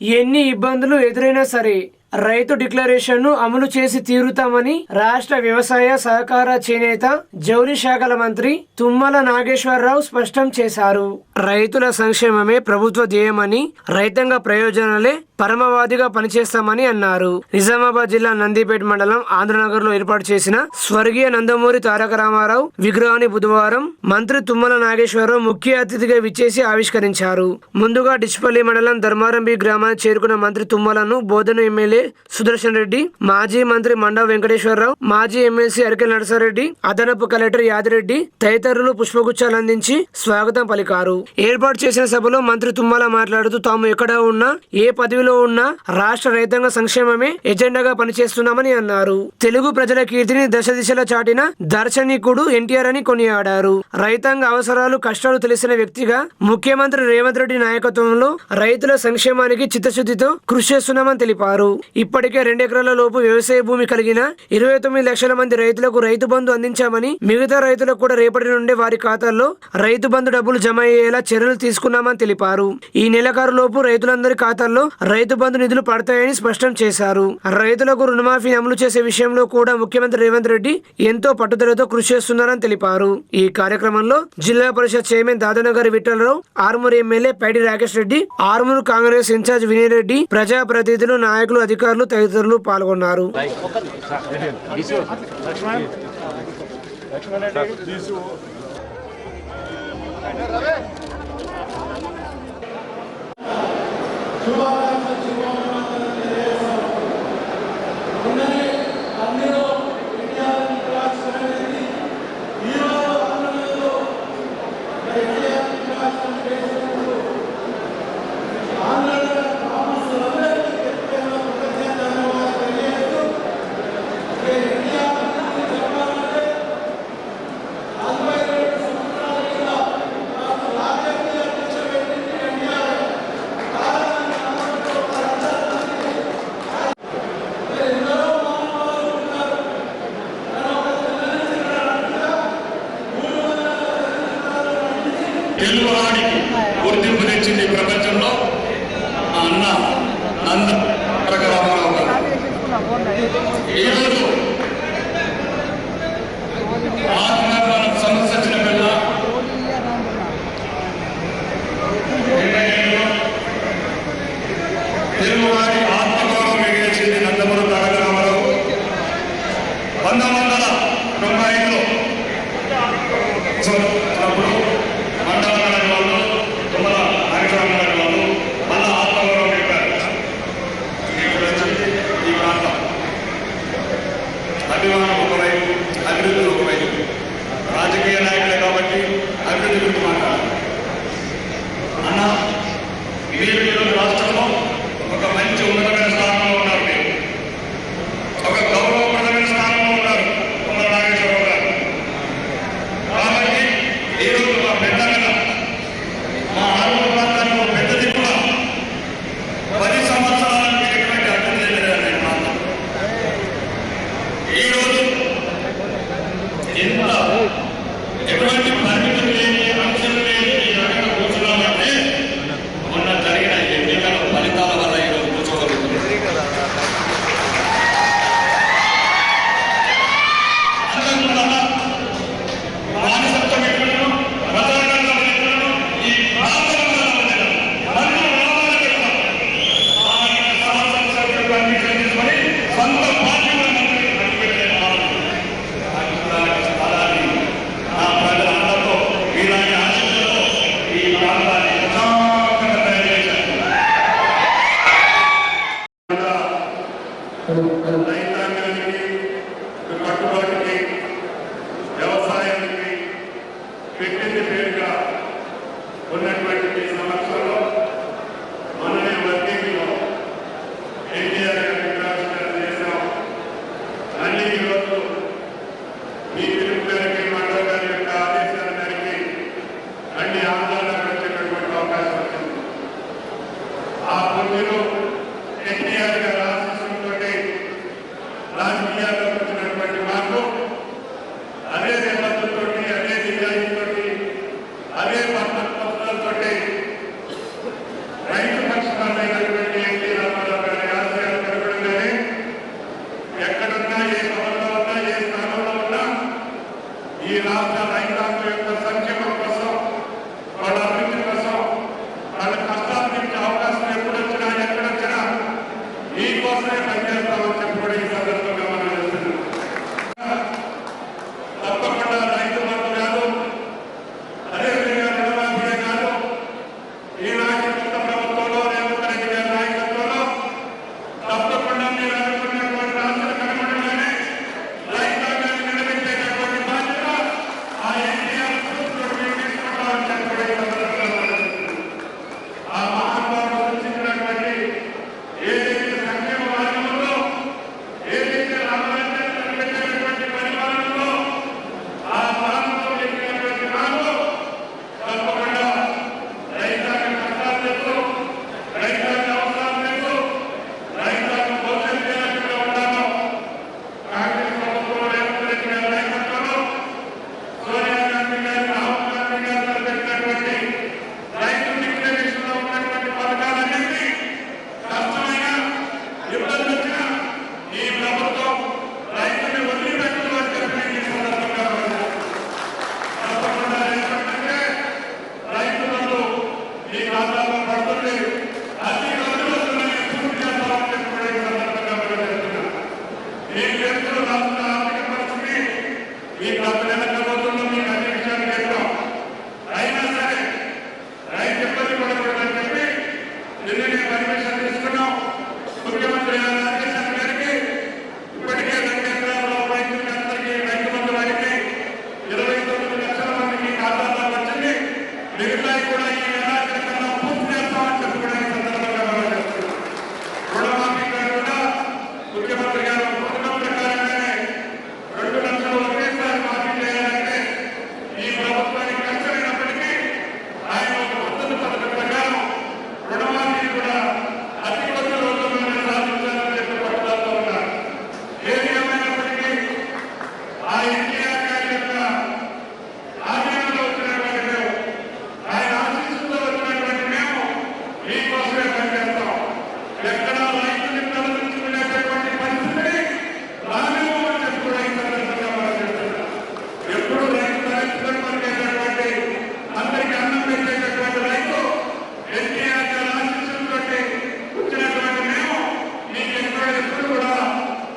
ఎన్ని ఇబ్బందులు ఎదురైనా సరే రైతు డిక్లరేషన్ను అమలు చేసి తీరుతామని రాష్ట్ర వ్యవసాయ సహకార చేనేత జౌలి శాఖల మంత్రి తుమ్మల నాగేశ్వరరావు స్పష్టం చేశారు. రైతుల సంక్షేమమే ప్రభుత్వ ధ్యేయమని రైతాంగ ప్రయోజనాలే పరమవాదిగా పనిచేస్తామని అన్నారు. నిజామాబాద్ జిల్లా నందిపేట మండలం ఆంధ్రనగర్లో ఏర్పాటు చేసిన స్వర్గీయ నందమూరి తారక రామారావు విగ్రహాన్ని బుధవారం మంత్రి తుమ్మల నాగేశ్వరరావు ముఖ్య అతిథిగా విచ్చేసి ఆవిష్కరించారు. ముందుగా డిచ్పల్లి మండలం ధర్మారంబి గ్రామానికి చేరుకున్న మంత్రి తుమ్మలను బోధన ఎమ్మెల్యే సుదర్శన్ రెడ్డి మాజీ మంత్రి మండా వెంకటేశ్వరరావు మాజీ ఎమ్మెల్సీ అరికెల నరసారెడ్డి అదనపు కలెక్టర్ యాదిరెడ్డి తదితరులు పుష్పగుచ్చాలు అందించి స్వాగతం పలికారు. ఏర్పాటు చేసిన సభలో మంత్రి తుమ్మల మాట్లాడుతూ తాము ఎక్కడ ఉన్నా ఏ పదవిలో ఉన్నా రాష్ట్ర రైతాంగ సంక్షేమమే ఎజెండాగా పనిచేస్తున్నామని అన్నారు. తెలుగు ప్రజల కీర్తిని దశ దిశలో చాటిన దర్శనికుడు ఎన్టీఆర్ అని కొనియాడారు. రైతాంగ అవసరాలు కష్టాలు తెలిసిన వ్యక్తిగా ముఖ్యమంత్రి రేవంత్ రెడ్డి నాయకత్వంలో రైతుల సంక్షేమానికి చిత్తశుద్ధితో కృషి చేస్తున్నామని తెలిపారు. ఇప్పటికే రెండెకరాల లోపు వ్యవసాయ భూమి కలిగిన ఇరవై తొమ్మిది లక్షల మంది రైతులకు రైతు బంధు అందించామని మిగతా రైతులకు కూడా రేపటి నుండే వారి ఖాతాల్లో రైతు బంధు డబ్బులు జమ అయ్యేలా చర్యలు తీసుకున్నామని తెలిపారు. ఈ నెలకారు లోపు రైతులందరి ఖాతాల్లో రైతు బంధు నిధులు పడతాయని స్పష్టం చేశారు. రైతులకు రుణమాఫీ అమలు చేసే విషయంలో కూడా ముఖ్యమంత్రి రేవంత్ రెడ్డి ఎంతో పట్టుదలతో కృషి చేస్తున్నారని తెలిపారు. ఈ కార్యక్రమంలో జిల్లా పరిషత్ chairman Dadanagar Vithalrao Armur MLA Paidi Rakesh Reddy Armur Congress incharge Vinay Reddy ప్రజాప్రతినిధులు నాయకులు అధికారులు తదితరులు పాల్గొన్నారు. తెలుగువాడికి గుర్తింపు తెచ్చింది ప్రపంచంలో మా అన్న నంద తారక రామారావు గారు ఈరోజు గురించి మాట్లాడాలి. అన్న మీరు ಸಂಕಲ್ಪ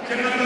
Can I